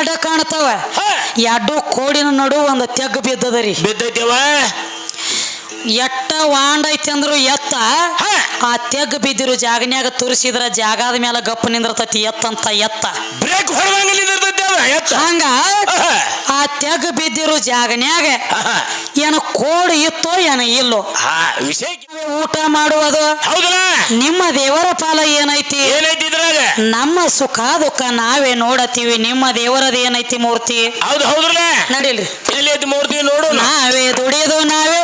ಎಡ ಕಾಣ್ತಾವ. ಎರಡು ಕೋಡಿನ ನಡು ಒಂದು ತೆಗ್ ಬಿದ್ದದರಿ ಬಿದ್ದೈತಿವ? ಎಟ್ಟ ವಾಂಡ್ ಐತಿ ಅಂದ್ರು ಎತ್ತ. ಆ ತೆಗ್ ಬಿದ್ದಿರು ಜಾಗನ್ಯಾಗ ತುರಿಸಿದ್ರ ಜಾಗದ ಮೇಲೆ ಗಪ್ಪ ನಿಂದಿರ್ತೈತಿ ಎತ್ತಂತ ಎತ್ತ. ಬ್ರೇಕ್ ಹೊಡೆದಂಗ ನಿಂದಿರ್ತೈತಿ ಹಂಗ? ತೆಗ್ ಬಿದ್ದಿರೋ ಜಾಗನ್ಯಾಗ ಏನ ಕೋಡ್ ಇತ್ತೋ ಏನ ಇಲ್ಲೋ. ಹಾ ವಿಷಯ ಊಟ ಮಾಡುವುದು. ಹೌದಲ್ಲ ನಿಮ್ಮ ದೇವರ ಪಾಲ ಏನೈತಿ? ಏನೈತಿ ಇದ್ರಾಗ? ನಮ್ಮ ಸುಖ ದುಃಖ ನಾವೇ ನೋಡತ್ತೀವಿ. ನಿಮ್ಮ ದೇವರದ ಏನೈತಿ ಮೂರ್ತಿ? ಹೌದು ಹೌದ್ರಲ್ಲ? ನಡಿಲ್ರಿ ಮೂರ್ತಿ ನೋಡು. ನಾವೇ ದುಡಿಯೋದು ನಾವೇ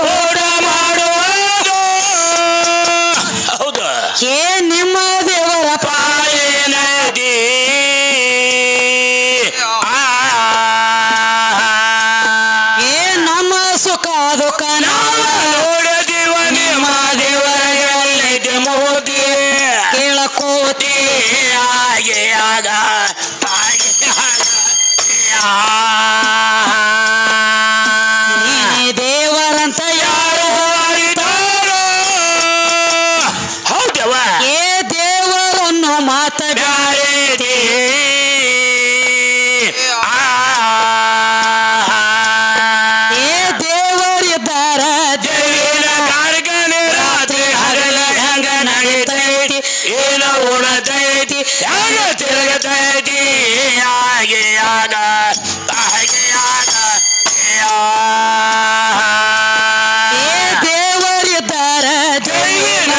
ಉಣತೈತಿ ಹೆಂಗ ತಿರುಗತೈತಿ ಹಾಗೆ ಆಗ ಹಾಗೆ ಆಗ ಏ ದೇವರಿದ್ದಾರ ದೇವಿನ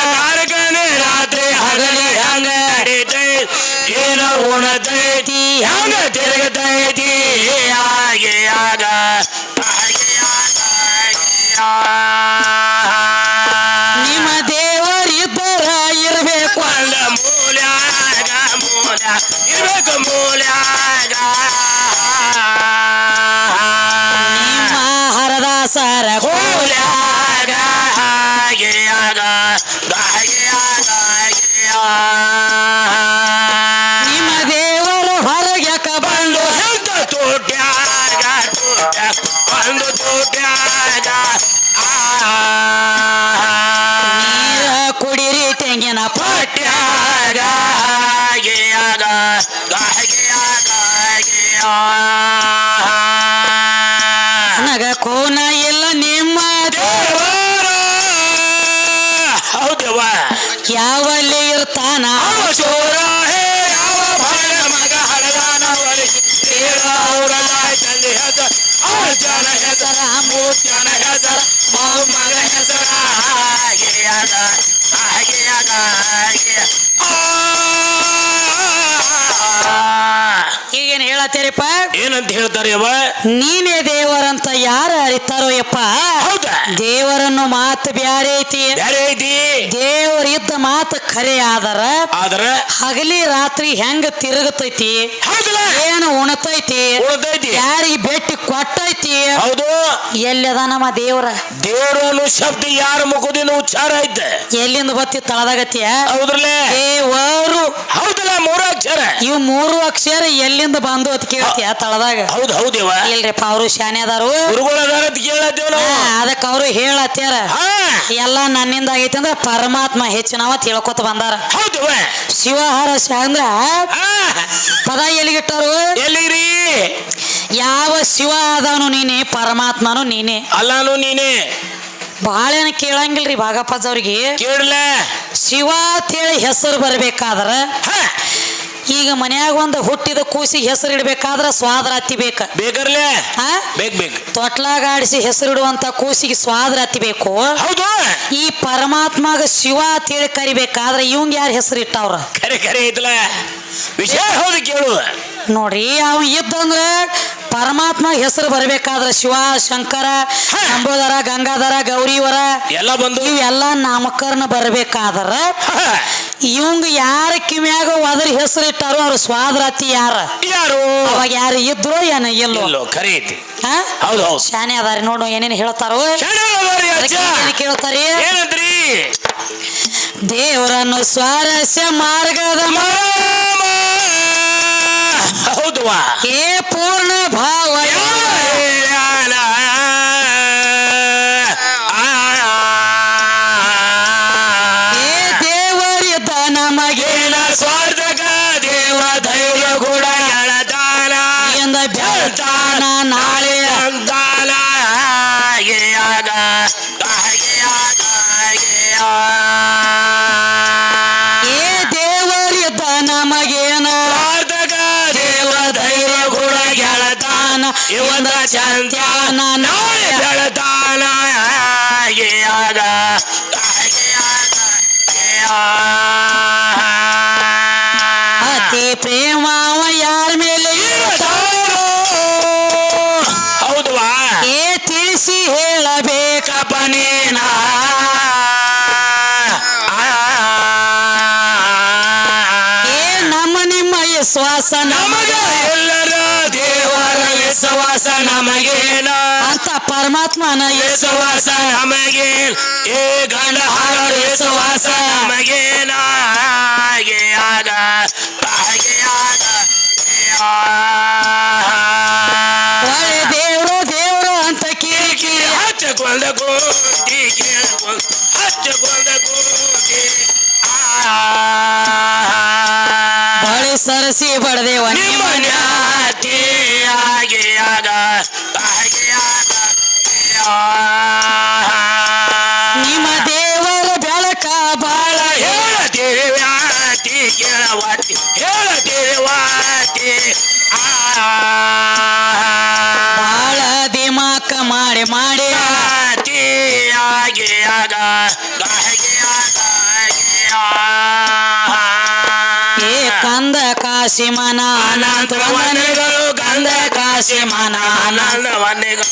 ಅವ ಚೋರ ಹೇ ಯಾವ ಭಾಳ ಮಗ ಹಡದಾನ ಒಳಗೆ ಕೇಳ ಅವರ ತಂದೆ ಹೆಸರ ಅವ್ರ ಜನ ಹೆಸರ ಮೂರ್ ಜನ ಹೆಸರ ಮಗು ಮಗ ಹೆಸರ ಹಾಗೆ ಅದ ಹಾಗೆ ಅದ ಹಾಗೆ ಈಗೇನ್ ಹೇಳತ್ತೀರಿಪ್ಪ? ಏನಂತ ಹೇಳ್ತಾರೆ ಯವ್ವ? ನೀನೇ ದೇವರಂತ ಯಾರು ಅರಿತಾರೋ ಯಪ್ಪ? ಹೌದಾ? ದೇವರನ್ನು ಮಾತು ಬ್ಯಾರೆ ಐತಿ. ಬ್ಯಾರೆ ಐತಿ? ದೇವರ ಇದ್ದ ಮಾತು ಖರೆ ಆದರ? ಆದ್ರ? ಹಗಲಿ ರಾತ್ರಿ ಹೆಂಗ ತಿರುಗತೈತಿ? ಹೌದಲ್ಲ? ಏನು ಉಣತೈತಿ? ಉಳ್ದೈತಿ ಯಾರಿಗೆ ಭೇಟಿ ಕೊಟ್ಟೈತಿ? ಹೌದು. ಎಲ್ಲದ ನಮ್ಮ ದೇವರ? ದೇವರು ಅನ್ನೋ ಶಬ್ದ ಯಾರ ಮುಖದಿಂದ ಉಚ್ಚಾರ ಐತೆ? ಎಲ್ಲಿಂದ ಬತ್ತಿ ತಳದಾಗತಿಯ ಹೌದ್ರಲ್ಲೇ? ದೇವರು. ಹೌದಲ್ಲ ಮೂರು ಅಕ್ಷರ. ಇವ್ ಮೂರು ಅಕ್ಷರ ಎಲ್ಲಿಂದ ಬಂದು ಅಂತ ಕೇಳ್ತೀಯ? ತಳದಾಗ ಹೌದು ಹೌದೇವ ಇಲ್ರಿಪ್ಪ ಅವರು ಶಾನೆ ಅದಾರು. ಗುರುಗಳ ಅಂತ ಕೇಳತ್ತೇವ ನಾವು. ಅದಕ್ಕೆ ಅವರು ಹೇಳತ್ತಾರ ಎಲ್ಲ ನನ್ನಿಂದ ಆಗೈತಿ ಅಂದ್ರೆ ಪರಮಾತ್ಮ ಹೆಚ್ಚಿನವ ತಿಳ್ಕೊತ ಬಂದಾರ. ಹೌದವ ಶಿವಹಾರ ಅಂದ್ರ ಪದ ಎಲ್ಲಿಗಿಟ್ಟರು? ಎಲ್ಲಿರಿ ಯಾವ ಶಿವ ಆದವನು ನೀನೆ ಪರಮಾತ್ಮನು ನೀನೆ. ಅಲ್ಲಾನು ನೀನೆ. ಬಾಳೇನ ಕೇಳಂಗಿಲ್ರಿ ಭಾಗಪ್ಪಜ್ ಅವ್ರಿಗೆ. ಕೇಳಲ. ಶಿವ ಅಂತೇಳಿ ಹೆಸರು ಬರ್ಬೇಕಾದ್ರ ಹಾ. ಈಗ ಮನ್ಯಾಗ ಒಂದು ಹುಟ್ಟಿದ ಕೂಸಿಗೆ ಹೆಸರು ಸ್ವಾದ್ರಾತಿ ಬೇಕ. ಬೇಕರ್ಲೆ? ಹಾ ಬೇಕ್ ಬೇಕ್. ತೊಟ್ಲಾಗ ಆಡಿಸಿ ಹೆಸರಿಡುವಂತ ಕೂಸಿಗೆ ಸ್ವಾದರಾತಿ ಬೇಕು. ಹೌದು. ಈ ಪರಮಾತ್ಮಗ ಶಿವ ಅಂತೇಳಿ ಕರಿಬೇಕಾದ್ರೆ ಇವಂಗ ಯಾರು ಹೆಸರು ಇಟ್ಟವ್ರ? ಕರೆ ಕರೆ ಐತಲ ವಿಷಯ ಹೌದು ಕೇಳು ನೋಡ್ರಿ ಅವ ಇದ್ದಂದ್ರ ಪರಮಾತ್ಮ ಹೆಸರು ಬರಬೇಕಾದ್ರೆ ಶಿವ ಶಂಕರ ಅಂಬೋದರ ಗಂಗಾಧರ ಗೌರಿವರ ಎಲ್ಲ ಬಂದು. ಇವೆಲ್ಲ ನಾಮಕರಣ ಬರಬೇಕಾದ್ರ. ಇವಂಗ ಯಾರ ಕಿಮ್ಯಾಗ ಅದ್ರ ಹೆಸರು ಇಟ್ಟಾರೋ ಅವ್ರ ಸ್ವಾದ್ರಾತಿ ಯಾರ? ಯಾರು? ಅವಾಗ ಯಾರು ಇದ್ರು ಏನ ಇಲ್ಲೋ. ಎಲ್ಲೋ ಖರೆ ಐತಿ. ಹೌದು ಹೌದು. ಶಾನೆ ಅದಾರಿ ನೋಡು ಏನೇನು ಹೇಳ್ತಾರೋ. ಕೇಳ್ತಾರಿ? ದೇವರನ್ನು ಸ್ವಾರಸ್ಯ ಮಾರ್ಗದ. ಹೌದವಾ ಏ ಪೂರ್ಣ ಭಾವ. ಚಂದ್ಯಾನ ನಾಳೆ ಬೆಳತಾನ ಹಾಗೆಯಾಗ ಅತಿ ಪ್ರೇಮವ ಯಾರ ಮೇಲೆ ಹೌದವಾ ಏ ತಿಳಿಸಿ ಹೇಳಬೇಕ ಕಪನೇನ ಏ ನಮ್ಮ ನಿಮ್ಮ ವಿಶ್ವಾಸ ನಮಗ ನಮಗ ಎಲ್ಲರ ದೇವರ ವಿಶ್ವಾಸ ನಮಗೇನ ಅಂತ ಪರಮಾತ್ಮನ ಯೇಸು ವಿಶ್ವಾಸ ನಮಗೆ ಏ ಗಂಡ ಹಾರ ವಿಶ್ವಾಸ ನಮಗೇನ ಹೇಳತೀರಿ ವ್ಯಾತಿ ಕೇಳವಾತಿ ಹೇಳ ದೇವಾತಿ ಬಾಳ ದಿಮಾಕ ಮಾಡಿ ಮಾಡಿ. ಆತಿ ಆಗಿ ಆಗ ಏ ಕಂದ ಕಾಶಿ ಮನ ಅನಂತ ಅನಂತ ವಂದನೆಗಳು ಗಂಧ ಕಾಶಿ ಮನ ಆನಂದ ವಂದನೆಗಳು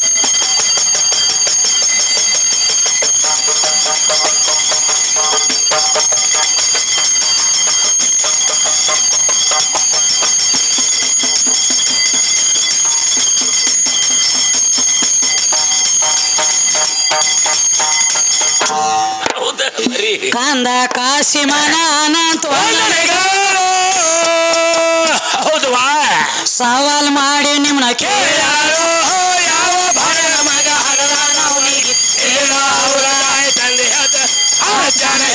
ಕಂದ ಕಾಶಿ ಸವಾಲ್ ಮಾಡಿ ನಿಮ್ನ ಕೇಳ ಯಾರೋ? ಯಾವ ಮಗ ತಂದೆ ಹೆಸರ?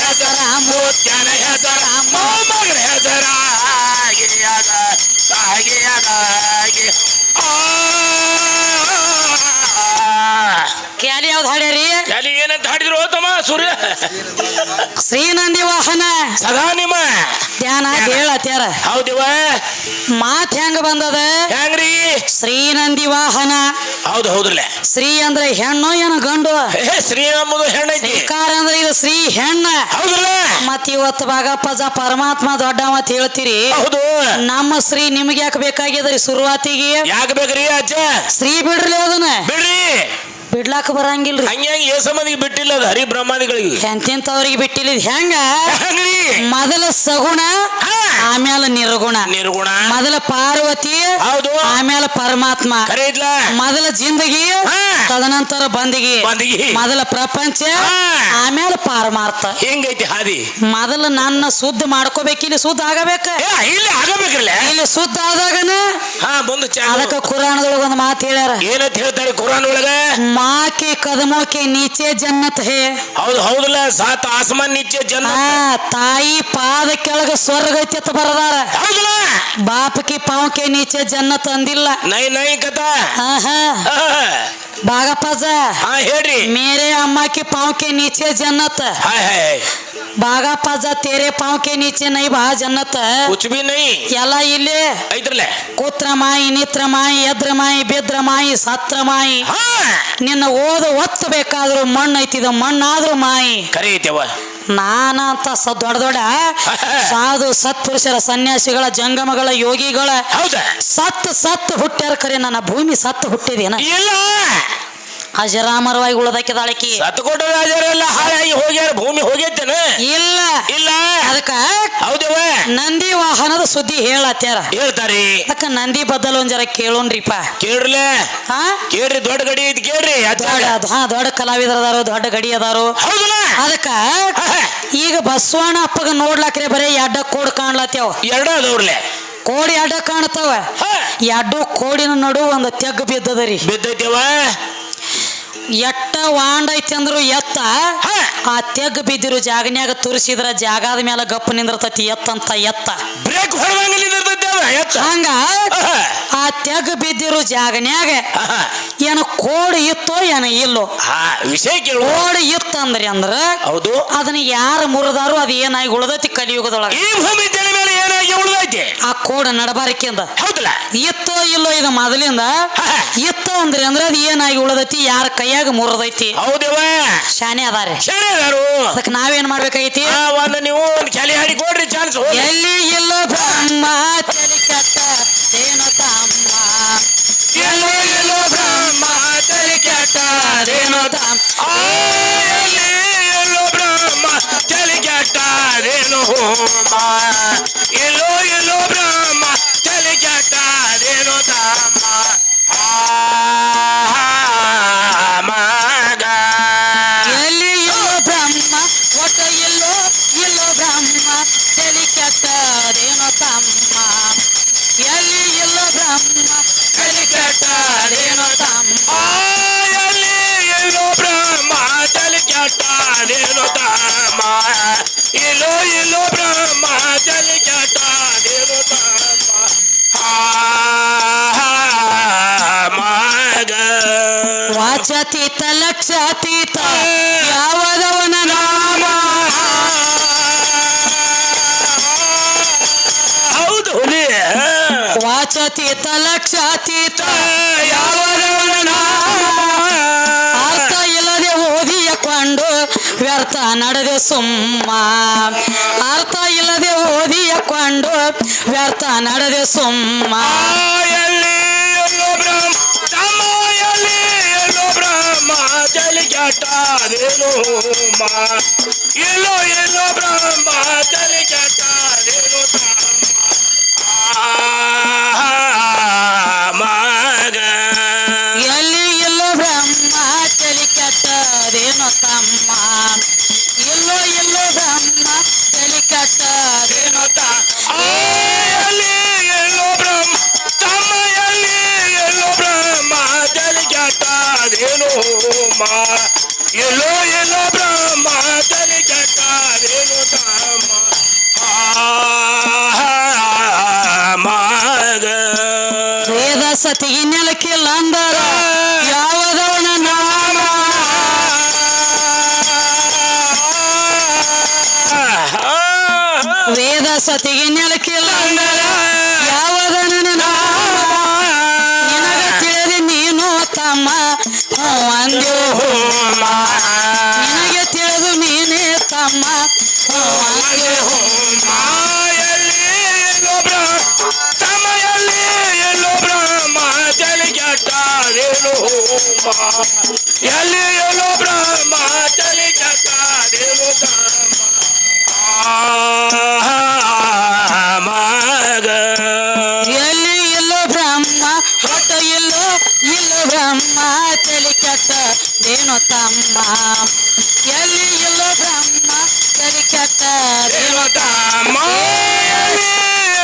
ಹೆಸರ? ಹೆಸರ? ಮೊಮ್ಮಗನ ಹೆಸರ? ಹಾಗೆ ಕ್ಯಾಲಿ ಯಾವ್ದು ಹಾಡ್ಯಾರಿ? ಕ್ಯಾಲಿ ಏನಂತ ಹಾಡಿದ್ರು ತಮ್ಮ ಸೂರ್ಯ. ಶ್ರೀನಂದಿ ವಾಹನ ಸದಾ ನಿಮ್ಮ. ಧ್ಯಾನ ಹೇಳತ್ಯಾರ ಹೌದಿವ ಮಾತ್ ಹೆಂಗ ಬಂದದ? ಹೆಂಗ್ರಿ? ಶ್ರೀನಂದಿ ವಾಹನ ಹೌದು ಹೌದ್ರಲ್ಲ. ಶ್ರೀ ಅಂದ್ರೆ ಹೆಣ್ಣು ಏನು ಗಂಡು? ಶ್ರೀ ಎಂಬುದು ಹೆಣ್ಣೈತಿ. ಶ್ರೀಕಾರ ಅಂದ್ರೆ ಇದು ಶ್ರೀ ಹೆಣ್ಣ. ಹೌದಲ್ಲ ಮತ್ ಇವತ್ತು ಭಾಗಪ್ಪಜ ಪರಮಾತ್ಮ ದೊಡ್ಡ ಮತ್ ಹೇಳ್ತೀರಿ. ಹೌದು. ನಮ್ಮ ಶ್ರೀ ನಿಮ್ಗೆ ಯಾಕೆ ಬೇಕಾಗಿದ್ರಿ ಶುರುವಾತಿಗೆ? ಯಾಕೆ ಬೇಕ್ರಿ ಅಜ್ಜ? ಶ್ರೀ ಬಿಡ್ರಿ ಅದನ್ನ. ಬಿಡ್ರಿ. ಬಿಡ್ಲಾಕ ಬರಂಗಿಲ್ರಿ. ಹಂಗಾಗಿ ಏ ಸಂಬಂಧಿಗೆ ಬಿಟ್ಟಿಲ್ಲ ಅದು ಹರಿ ಬ್ರಹ್ಮಾದಿಗಳಿಗೆ ಎಂತಿಂತವ್ರಿಗೆ ಬಿಟ್ಟಿಲ್ಲ ಹೆಂಗ? ಮೊದಲ ಸಗುಣ. ಆಮೇಲೆ ನಿರ್ಗುಣ. ನಿರ್ಗುಣ. ಮೊದಲ ಪಾರ್ವತಿ ಹೌದು. ಆಮೇಲೆ ಪರಮಾತ್ಮ. ಕರೆ ಇದ್ಲ. ಮೊದಲ ಜಿಂದಗಿ ತದನಂತರ ಬಂದಿಗೆ. ಬಂದಿಗಿ. ಮೊದಲ ಪ್ರಪಂಚ. ಆಮೇಲೆ ಪಾರಮಾರ್ಥ. ಹೆಂಗೈತಿ ಹಾದಿ? ಮೊದಲ ನನ್ನ ಶುದ್ಧ ಮಾಡ್ಕೋಬೇಕು ಇಲ್ಲಿ ಶುದ್ಧ ಆಗಬೇಕ? ಏ ಇಲ್ಲಿ ಆಗಬೇಕ್ರಲ್ಲ? ಇಲ್ಲಿ ಶುದ್ಧ ಆದಾಗನ? ಹಾ ಮುಂದೆ ಅದಕ್ಕ ಕುರಾಣದೊಳಗ ಒಂದು ಮಾತು ಹೇಳ್ಯಾರ. ಏನಂತ ಹೇಳ್ತಾರೆ ಕುರಾನ್ ಒಳಗ ಮಾಕೆ ಕದಮೋಕೆ ನೀಚೆ ಜನ್ನತ್ ಹೇ. ಹೌದು ಹೌದಲ್ಲ. ಸಾತ್ ಆಸಮಾನ್ ನಿಚ್ಚೆ ಜನ ತಾಯಿ ಪಾದ ಕೆಳಗ ಸ್ವರ್ಗ ಐತಿ ಅಂತ ಅಂತ ಬರದಾರ. ಹೌದಲ್ಲ? ಬಾಪಕಿ ಪಾವಕೆ ನೀಚೆ ಜನ್ನ ತಂದಿಲ್ಲ. ನೈ ನೈ ಕಥಾ. ಆಹಾ ಬಾಗಪ್ಪಜ. ಹಾ ಹೇಳ್ರಿ. ಮೇರೆ ಅಮ್ಮಕಿ ಪಾವಕೆ ನೀಚೆ ಜನ್ನತ. ಹಾಯ್ ಹಾಯ್ ಬಾಗಪ್ಪಜ ತೇರೆ ಪಾವಕೆ ನೀಚೆ ನೈ ಬಾ ಜನ್ನತ. ಕುಚ್ ಎಲ್ಲ ಇಲ್ಲಿ. ಕೂತ್ರ ಮಾಯಿ ನಿತ್ರ ಮಾಯಿ ಎದ್ರ ಮಾಯಿ ಬೆದ್ರ ಮಾಯಿ ಸತ್ರ ಮಾಯಿ. ನಿನ್ನ ಓದು ಒತ್ತಬೇಕಾದ್ರೂ ಮಣ್ಣು ಐತಿದ ಮಣ್ಣಾದ್ರೂ ಮಾಯಿ. ಕರೀತೇವ ನಾನ ಅಂತ ಸ ದೊಡ್ಡ ದೊಡ್ಡ ಸಾಧು ಸತ್ಪುರುಷರ ಸನ್ಯಾಸಿಗಳ ಜಂಗಮಗಳ ಯೋಗಿಗಳ ಹೌದಾ? ಸತ್ ಸತ್ ಹುಟ್ಟ್ಯಾರ ಕರೆ ನನ್ನ ಭೂಮಿ ಸತ್ ಹುಟ್ಟಿದೇನ? ಇಲ್ಲ. ಅಜರಾಮರವಾಗಿ ಉಳದಕ್ಕಿದಾಳಕಿ ಸತ್ಕೋಟ ರಾಜರೆಲ್ಲ ಹಾಳಾಗಿ ಹೋಗ್ಯಾರ ಭೂಮಿ ಹೋಗೈತೇನ? ಇಲ್ಲ. ಇಲ್ಲ. ಅದಕ್ಕ ಹೌದವ? ನಂದಿ ವಾಹನದ ಸುದ್ದಿ ಹೇಳತ್ಯಾರ. ಹೇಳ್ತಾರಿ. ಅದಕ್ಕ ನಂದಿ ಬದಲು ಒಂದ್ ಜರ ಕೇಳೋಣ್ರಿಪ್ಪ. ಕೇಳ್ರಿ ಹಾ ಕೇಳ್ರಿ ದೊಡ್ಡ ಗಡಿ ಐತಿ ಕೇಳ್ರಿ. ದೊಡ್ಡ ಹಾ ದೊಡ್ಡ ಕಲಾವಿದ್ರ ಅದಾರು ದೊಡ್ಡ ಗಡಿ ಅದಾರು. ಹೌದಲ್ಲ? ಅದಕ್ಕ ಈಗ ಬಸವಣ್ಣ ಅಪ್ಪಗ ನೋಡ್ಲಾಕ್ರೆ ಬರೀ ಎಡ್ಡ ಕೋಡ್ ಕಾಣ್ಲತ್ಯಾವ. ಎರಡ ಅದವ್ರಲೆ ಕೋಡಿ ಎಡ್ಡ ಕಾಣ್ತಾವ. ಎಡ್ಡು ಕೋಡಿನ ನಡು ಒಂದು ತೆಗ್ ಬಿದ್ದದರಿ. ಬಿದ್ದೈತೆವ? ಎಟ್ಟ ವಾಂಡ ಐತಿ ಅಂದ್ರು ಎತ್ತ ಆ ತೆಗ್ ಬಿದ್ದಿರು ಜಾಗನ್ಯಾಗ ತುರಿಸಿದ್ರ ಜಾಗದ ಮೇಲೆ ಗಪ್ಪ ನಿಂದಿರ್ತತಿ ಎತ್ತಂತ ಎತ್ತ. ಬ್ರೇಕ್ ಎತ್ತ. ಹಂಗ ತೆಗ್ ಬಿದ್ದಿರೋ ಜಾಗನ್ಯಾಗ. ಏನ ಕೋಡ್ ಇತ್ತೋ ಏನ ಇಲ್ಲೋ. ಹಾ ವಿಷಯ ಕೇಳು. ಕೋಡ್ ಇತ್ತಂದ್ರಿ ಅಂದ್ರ ಹೌದು. ಅದನ್ನ ಯಾರು ಮುರಿದಾರು ಅದು ಏನಾಗಿ ಉಳ್ದೈತಿ ಕಲಿಯುಗದೊಳಗ. ಈ ಭೂಮಿ ತಲೆ ಮೇಲೆ ಏನಾಗಿ ಉಳಿದೈತಿ? ಆ ಕೋಡ ನಡಬಾರಕಿಂದ ಹೌದಲ್ಲ? ಇತ್ತೋ ಇಲ್ಲೋ ಇದು ಮೊದಲಿಂದ ಇತ್ತೋ ಅಂದ್ರಿ ಅಂದ್ರ ಅದು ಏನಾಗಿ ಉಳದೈತಿ ಯಾರ ಕೈಯಾಗ ಮುರಿದೈತಿ. ಹೌದವ? ಶಾನೆ ಅದಾರೆ. ಅದಕ್ಕೆ ನಾವೇನ್ ಮಾಡ್ಬೇಕಾಗೈತಿ? ಆ ಒಂದು ನೀವು ಒಂದು ಹಾಡಿ ಕೊಡ್ರಿ ಚಾನ್ಸ್ ಎಲ್ಲಿ ಇಲ್ಲೋ ಹೋಮ. ಎಲ್ಲೋ ಎಲ್ಲೋ ಬ್ರಹ್ಮ ತಲೆ ಕೆಟ್ಟದೇನೋ ಆ, ಮಗ. ಎಲ್ಲಿ ಎಲ್ಲೋ ಬ್ರಹ್ಮ ಒಟ್ಟ ಇಲ್ಲೋ ಇಲ್ಲೋ ಬ್ರಹ್ಮ ತಲೆ ಕೆಟ್ಟದೇನೋ ತಮ್ಮ. ಎಲ್ಲಿ ಎಲ್ಲೋ ಬ್ರಹ್ಮ ತಲೆ ಕೆಟ್ಟದೇನೋ ತಮ್ಮ. ವಾಚಾತೀತ ಲಕ್ಷಾತೀತ ಯಾವದವನ ನಾಮ? ಹೌದು. ವಾಚತೀತ ಲಕ್ಷ ಲಕ್ಷಾತೀತ ಯಾವದವನ ನಾಮ? ಅರ್ಥ ಇಲ್ಲದೆ ಓದಿಯಕೊಂಡು ವ್ಯರ್ಥ ನಡೆದೆ ಸುಮ್ಮ. ಅರ್ಥ ಇಲ್ಲದೆ ಓದಿಯಕೊಂಡು ವ್ಯರ್ಥ ನಡೆದೆ ಸುಮ್ಮ. ಎಲ್ಲೋ ತಲೆ ಎಲ್ಲೋ ಎಲ್ಲೋ ಬ್ರಹ್ಮ ತಲೆ ಮಾ ಎಲ್ಲೋ ಎಲ್ಲೋ ಬ್ರಹ್ಮ ತಲೆ ತಮ್ಮ ಆ, ವೇದ ಸತಿಗೆ ನೆಲಕ್ಕಿಲ್ಲ ಅಂದರ ಯಾವದವನ ನಾಮ? ವೇದ ಸತಿಗೆ ಎಲ್ಲಿ ಎಲ್ಲೋ ಬ್ರಹ್ಮ ತಲೆ ಕೆಟ್ಟದೇನು ತಮ್ಮ ಆ, ಮಗ ಎಲ್ಲಿ ಇಲ್ಲೋ ಬ್ರಹ್ಮ ಒಟ್ಟ ಇಲ್ಲೋ ಇಲ್ಲೋ ಬ್ರಹ್ಮ ತಲೆ ಕೆಟ್ಟ ದೇನು ತಮ್ಮ ಎಲ್ಲಿ ಇಲ್ಲೋ ಬ್ರಹ್ಮ ತಲೆ ಕೆಟ್ಟ ದೇನು ತಮ್ಮ ಎಲ್ಲಿ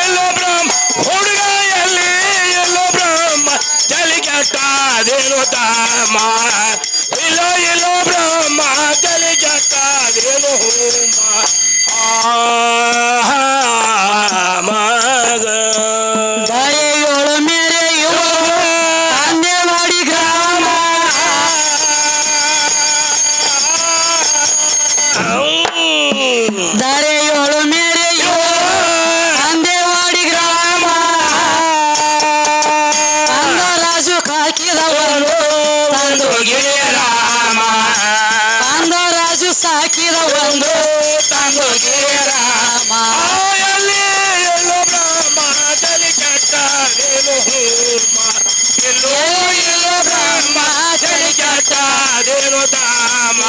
ಎಲ್ಲೋ ಬ್ರಹ್ಮ ಕೆಟ್ಟದೇನು ಇಲೋ ಇಲ್ಲೋ ತಂಗೋ ತಂಗೋ ರಾಮ ಎಲ್ಲಿ ಎಲ್ಲೋ ಬ್ರಹ್ಮದಲ್ಲಿ ಕೆಟ್ಟ ದೇನು ಹೂರ್ಮ ಎಲ್ಲೋ ಎಲ್ಲೋ ಬ್ರಹ್ಮದಲ್ಲಿ ಕೆಟ್ಟ ದೇನು ಧಾಮ